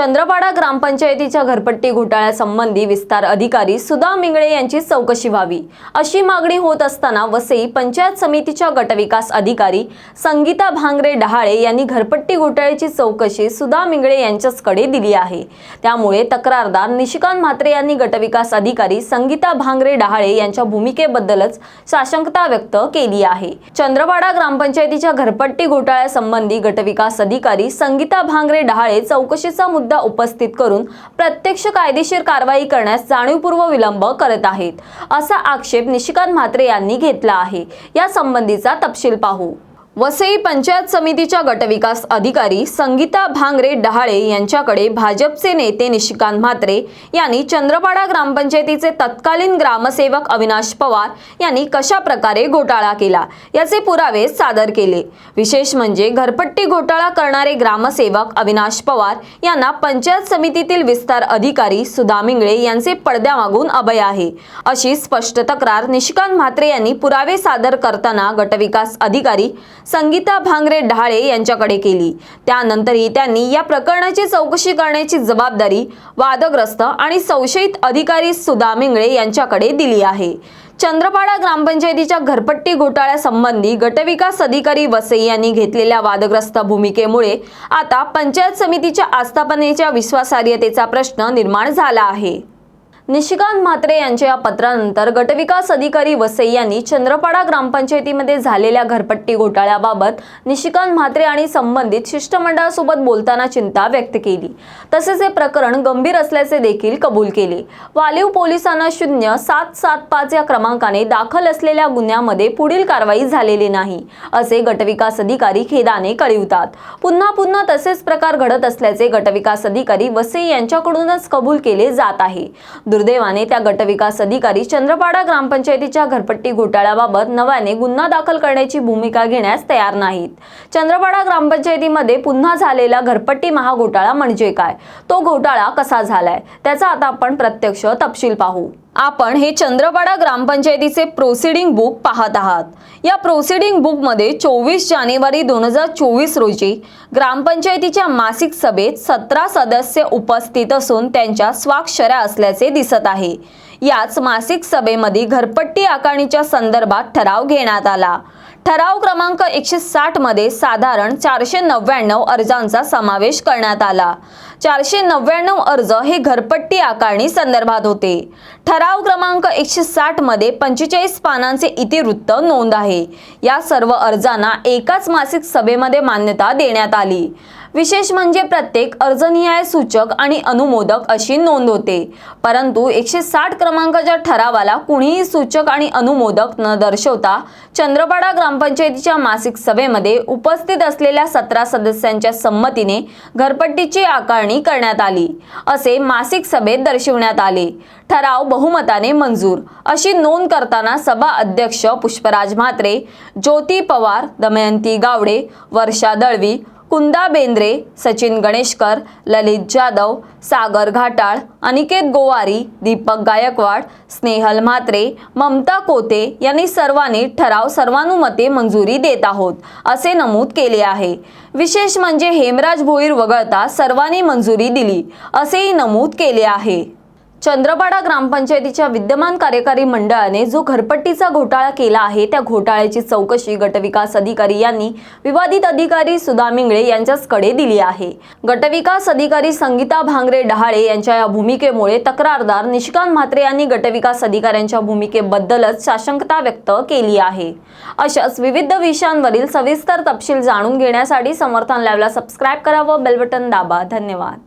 चंद्रपाडा ग्रामपंचायतीच्या घरपट्टी घोटाळ्यासंबंधी विस्तार अधिकारी सुधा मिंगळे यांची चौकशी व्हावी अशी मागणी होत असताना वसई पंचायत समितीच्या गटविकास अधिकारी संगीता भांगरे डहाळे यांनी घरपट्टी घोटाळ्याची चौकशी सुधा मिंगळे यांच्याचकडे दिली आहे. त्यामुळे तक्रारदार निशिकांत म्हात्रे यांनी गटविकास अधिकारी संगीता भांगरे डहाळे यांच्या भूमिकेबद्दलच साशंकता व्यक्त केली आहे. चंद्रपाडा ग्रामपंचायतीच्या घरपट्टी घोटाळ्यासंबंधी गटविकास अधिकारी संगीता भांगरे डहाळे चौकशीचा मुद्दा उपस्थित करून प्रत्यक्ष कायदेशीर कारवाई करण्यास जाणीवपूर्व विलंब करत आहेत असा आक्षेप निशिकांत म्हात्रे यांनी घेतला आहे. या संबंधीचा तपशील पाहू. वसई पंचायत समितीच्या गटविकास अधिकारी संगीता भांगरे डहाळे यांच्याकडे भाजपचे नेते निशिकांत म्हात्रे यांनी चंद्रपाडा ग्रामपंचायतीचे तत्कालीन ग्रामसेवक अविनाश पवार यांनी कशा प्रकारे घोटाळा केला याचे पुरावे सादर केले. विशेष म्हणजे घरपट्टी घोटाळा करणारे ग्रामसेवक अविनाश पवार यांना पंचायत समितीतील विस्तार अधिकारी सुधा मिंगळे यांचे पडद्यामागून अभय आहे. अशी स्पष्ट तक्रार निशिकांत म्हात्रे यांनी पुरावे सादर करताना गटविकास अधिकारी संगीता भांगरे ढाळे यांच्याकडे केली. त्यानंतरही त्यांनी या प्रकरणाची चौकशी करण्याची जबाबदारी वादग्रस्त आणि संशयित अधिकारी सुधा मिंगळे यांच्याकडे दिली आहे. चंद्रपाडा ग्रामपंचायतीच्या घरपट्टी घोटाळ्यासंबंधी गटविकास अधिकारी वसे यांनी घेतलेल्या वादग्रस्त भूमिकेमुळे आता पंचायत समितीच्या आस्थापनेच्या विश्वासार्हतेचा प्रश्न निर्माण झाला आहे. निशिकांत म्हात्रे यांच्या या पत्रानंतर गटविकास अधिकारी वसई यांनी चंद्रपाडा ग्रामपंचायतीमध्ये झालेल्या घरपट्टी घोटाळ्याबाबत निशिकांत म्हात्रे आणि संबंधित शिष्टमंडळासोबत बोलताना चिंता व्यक्त केली. तसेच हे प्रकरण गंभीर असल्याचे देखील कबूल केले. वालीव पोलिसांना शून्य सात सात पाच या क्रमांकाने दाखल असलेल्या गुन्ह्यामध्ये पुढील कारवाई झालेली नाही असे गटविकास अधिकारी खेदाने कळवितात. पुन्हा पुन्हा तसेच प्रकार घडत असल्याचे गटविकास अधिकारी वसई यांच्याकडूनच कबूल केले जात आहे. दुर्दैवाने त्या गटविकास अधिकारी चंद्रपाडा ग्रामपंचायतीच्या घरपट्टी घोटाळ्याबाबत नव्याने गुन्हा दाखल करण्याची भूमिका घेण्यास तयार नाहीत. चंद्रपाडा ग्रामपंचायतीमध्ये पुन्हा झालेला घरपट्टी महाघोटाळा म्हणजे काय? तो घोटाळा कसा झालाय? त्याचा आता आपण प्रत्यक्ष तपशील पाहू. आपण हे चंद्रपाडा ग्रामपंचायतीचे प्रोसिडिंग बुक पाहत आहात. या प्रोसिडिंग बुकमध्ये चोवीस जानेवारी दोन हजार चोवीस रोजी ग्रामपंचायतीच्या मासिक सभेत सतरा सदस्य उपस्थित असून त्यांच्या स्वाक्षऱ्या असल्याचे दिसत आहे. याच मासिक सभेमध्ये घरपट्टी आकारणीच्या संदर्भात ठराव घेण्यात आला. ठराव क्रमांक एकशे साठमध्ये साधारण चारशे नव्याण्णव अर्जांचा समावेश करण्यात आला. चारशे नव्याण्णव अर्ज हे घरपट्टी आकारणी संदर्भात होते. ठराव क्रमांक एकशे साठमध्ये पंचेचाळीस पानांचे इतिवृत्त नोंद आहे. या सर्व अर्जांना एकाच मासिक सभेमध्ये मान्यता देण्यात आली. विशेष म्हणजे प्रत्येक अर्जनिहाय सूचक आणि अनुमोदक अशी नोंद होते. परंतु एकशे साठ क्रमांकाच्या ठरावाला कुणीही सूचक आणि अनुमोदक न दर्शवता चंद्रपाडा ग्रामपंचायतीच्या मासिक सभेमध्ये उपस्थित असलेल्या सतरा सदस्यांच्या संमतीने घरपट्टीची आकारणी करण्यात आली. असे मासिक सभेत दर्शवण्यात आले. ठराव बहुमताने मंजूर. अशी नोंद करताना सभा अध्यक्ष पुष्पराज म्हात्रे ज्योती पवार दमयंती गावडे वर्षा दळवी कुंदा बेंद्रे सचिन गणेशकर ललित जाधव सागर घाटाळ अनिकेत गोवारी दीपक गायकवाड स्नेहल म्हात्रे ममता कोते यांनी सर्वांनी ठराव सर्वानुमते मंजुरी देत आहोत असे नमूद केले आहे. विशेष म्हणजे हेमराज भोईर वगळता सर्वांनी मंजुरी दिली असेही नमूद केले आहे. चंद्रपाडा ग्रामपंचायतीच्या विद्यमान कार्यकारी मंडळाने जो घरपट्टीचा घोटाळा केला आहे त्या घोटाळ्याची चौकशी गटविकास अधिकारी यांनी विवादित अधिकारी सुधा मिंगळे यांच्याचकडे दिली आहे. गटविकास अधिकारी संगीता भांगरे डहाळे यांच्या या भूमिकेमुळे तक्रारदार निशिकांत म्हात्रे यांनी गटविकास अधिकाऱ्यांच्या भूमिकेबद्दलच साशंकता व्यक्त केली आहे. अशाच विविध विषयांवरील सविस्तर तपशील जाणून घेण्यासाठी समर्थन लॅबला सबस्क्राईब करा व दाबा. धन्यवाद.